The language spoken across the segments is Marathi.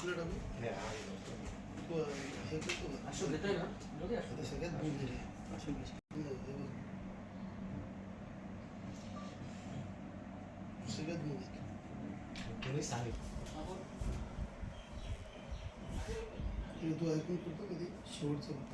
कुठलं डबे तू हे करतो का? आता सगळ्यात दूर गेले हे बघ. सगळ्यात दूर गेले. हे तू ऐकून करतो कधी शेवटचं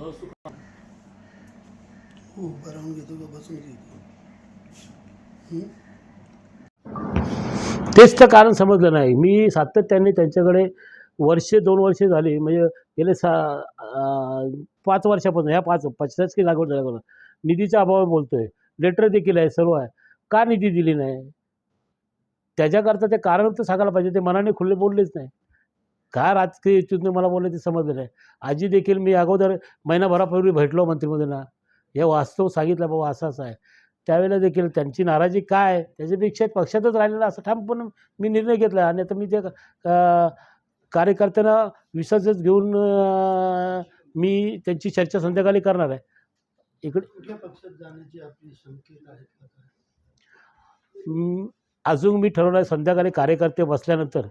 हो उभं राहून घेतो का बसून घेतो तेच तर कारण समजलं नाही. मी सातत्याने त्यांच्याकडे वर्षे दोन वर्षे झाली. म्हणजे गेले सा पाच वर्षापासून ह्या पाच पचास की लागवड झाल्यापासून निधीच्या अभावावर बोलतोय. लेटर देखील आहे सर्व आहे. का निधी दिली नाही? त्याच्याकरता ते कारण तर सांगायला पाहिजे. ते मनाने खुले बोललेच नाही. का राजकीय इच्छुकने मला बोलले ते समजलं नाही. आजी देखील मी अगोदर महिनाभरापूर्वी भेटलो मंत्रिमंत्र्यांना हे वास्तव सांगितलं बाबा असं असं आहे. त्यावेळेला देखील त्यांची नाराजी काय आहे, त्याच्यापेक्षा पक्षातच राहिलेला असं ठामपणे मी निर्णय घेतला. आणि आता मी ते कार्यकर्त्यांना विश्वासच घेऊन मी त्यांची चर्चा संध्याकाळी करणार आहे. इकडे अजून मी ठरवलं आहे संध्याकाळी कार्यकर्ते बसल्यानंतर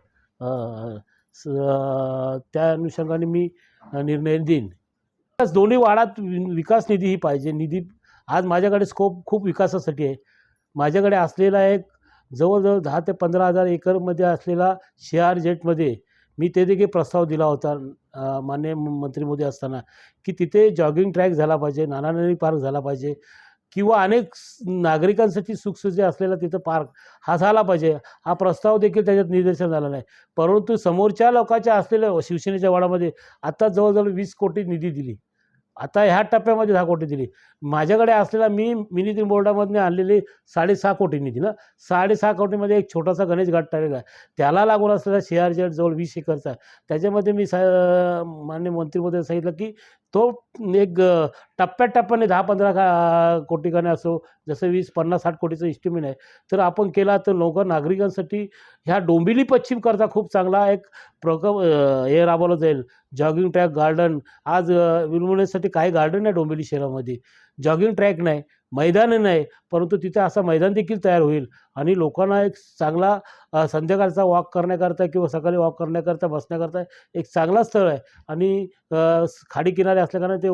स- त्या अनुषंगाने मी निर्णय देईन. विकास दोन्ही वाडात वि- विकास निधी ही पाहिजे. निधी आज माझ्याकडे स्कोप खूप विकासासाठी आहे. माझ्याकडे असलेला एक जवळजवळ दहा ते पंधरा हजार एकरमध्ये असलेला शेआर जेटमध्ये मी ते देखील प्रस्ताव दिला होता मान्य माननीय मंत्री मोदी असताना की तिथे जॉगिंग ट्रॅक झाला पाहिजे नानानळी पार्क झाला पाहिजे. किंवा अनेक नागरिकांसाठी सुखसोयी असलेला तिथं पार्क हा झाला पाहिजे. हा प्रस्ताव देखील त्याच्यात निदर्शन झाला नाही. परंतु समोरच्या लोकांच्या असलेल्या शिवसेनेच्या वाडामध्ये आता जवळजवळ वीस कोटी निधी दिली. आता ह्या टप्प्यामध्ये दहा कोटी दिली. माझ्याकडे असलेला मी मिनी बोर्डामधून आणलेली साडेसहा कोटी निधी ना. साडेसहा कोटीमध्ये एक छोटासा गणेश घाट टाकलेला आहे. त्याला लागून असलेला शेअर जवळ वीस एकरचा त्याच्यामध्ये मी सा मान्य मंत्रीमध्ये सांगितलं की तो एक टप्प्याटप्प्याने दहा पंधरा का कोटी गाणे असो जसं वीस पन्नास साठ कोटीचं इस्टिमेट आहे तर आपण केला तर लोक नागरिकांसाठी ह्या डोंबिवली पश्चिमकरता खूप चांगला एक प्रकल्प हे राबवलं जाईल. Jogging track garden. आज विलमुनेसाठी काही गार्डन आहे डोंबिवली शहरामध्ये. जॉगिंग ट्रॅक नाही. मैदान नाही परंतु तिथे असं मैदान देखील तयार होईल. आणि लोकांना एक चांगला संध्याकाळचा वॉक करण्याकरता किंवा सकाळी वॉक करण्याकरता बसण्याकरता एक चांगला स्थळ आहे. आणि खाडी किनारे असल्याकारणे ते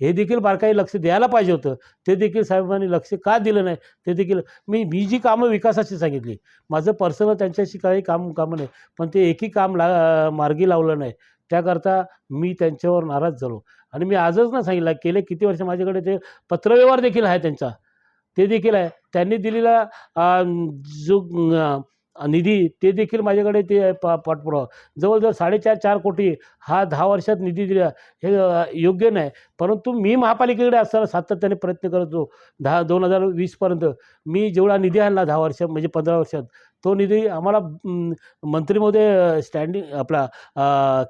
हे देखील बारकाई लक्ष द्यायला पाहिजे होतं. ते देखील साहेबांनी लक्ष का दिलं नाही? ते देखील मी मी जी कामं विकासाची सांगितली माझं पर्सनल त्यांच्याशी काही काम कामं नाही. पण ते एकही काम ला मार्गी लावलं नाही. त्याकरता मी त्यांच्यावर नाराज झालो. आणि मी आजच ना सांगितलं गेले किती वर्ष माझ्याकडे ते पत्रव्यवहार देखील आहे त्यांचा. ते देखील आहे. त्यांनी दिलेला जो निधी ते देखील माझ्याकडे ते प पा पाठपुरावा. जवळजवळ साडेचार चार कोटी हा दहा वर्षात निधी दिला. हे योग्य नाही. परंतु मी महापालिकेकडे असताना सातत्याने प्रयत्न करत होतो. दहा दोन हजार वीसपर्यंत मी जेवढा निधी आणला दहा वर्षात म्हणजे पंधरा वर्षात तो निधी आम्हाला मंत्रीमध्ये स्टँडिंग आपला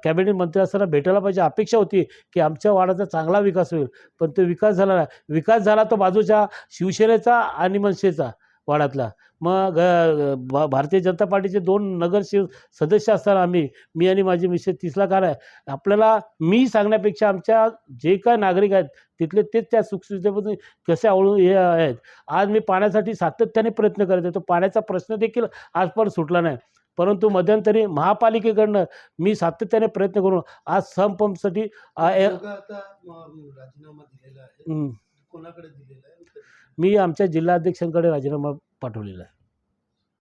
कॅबिनेट मंत्री असताना भेटायला पाहिजे अपेक्षा होती की आमच्या वाडाचा चांगला विकास होईल. पण तो विकास झाला नाही. विकास झाला तो बाजूच्या शिवसेनेचा आणि मनसेचा. वाड्यातला मग भा- भारतीय जनता पार्टीचे दोन नगरसेवक सदस्य असताना आम्ही मी आणि माझी मिसेस तिसला कार आहे आपल्याला मी सांगण्यापेक्षा आमच्या जे काय नागरिक आहेत तिथले तेच त्या सुखसुविधेपासून कसे आवळून हे आहेत. आज मी पाण्यासाठी सातत्याने प्रयत्न करत आहे तो पाण्याचा प्रश्न देखील आजपर्यंत सुटला नाही. परंतु मध्यंतरी महापालिकेकडनं मी सातत्याने प्रयत्न करून आज म, राजीनामा दिलेला आहे. कोणाकडे दिलेला आहे? मी आमच्या जिल्हाध्यक्षांकडे राजीनामा पाठवलेला आहे.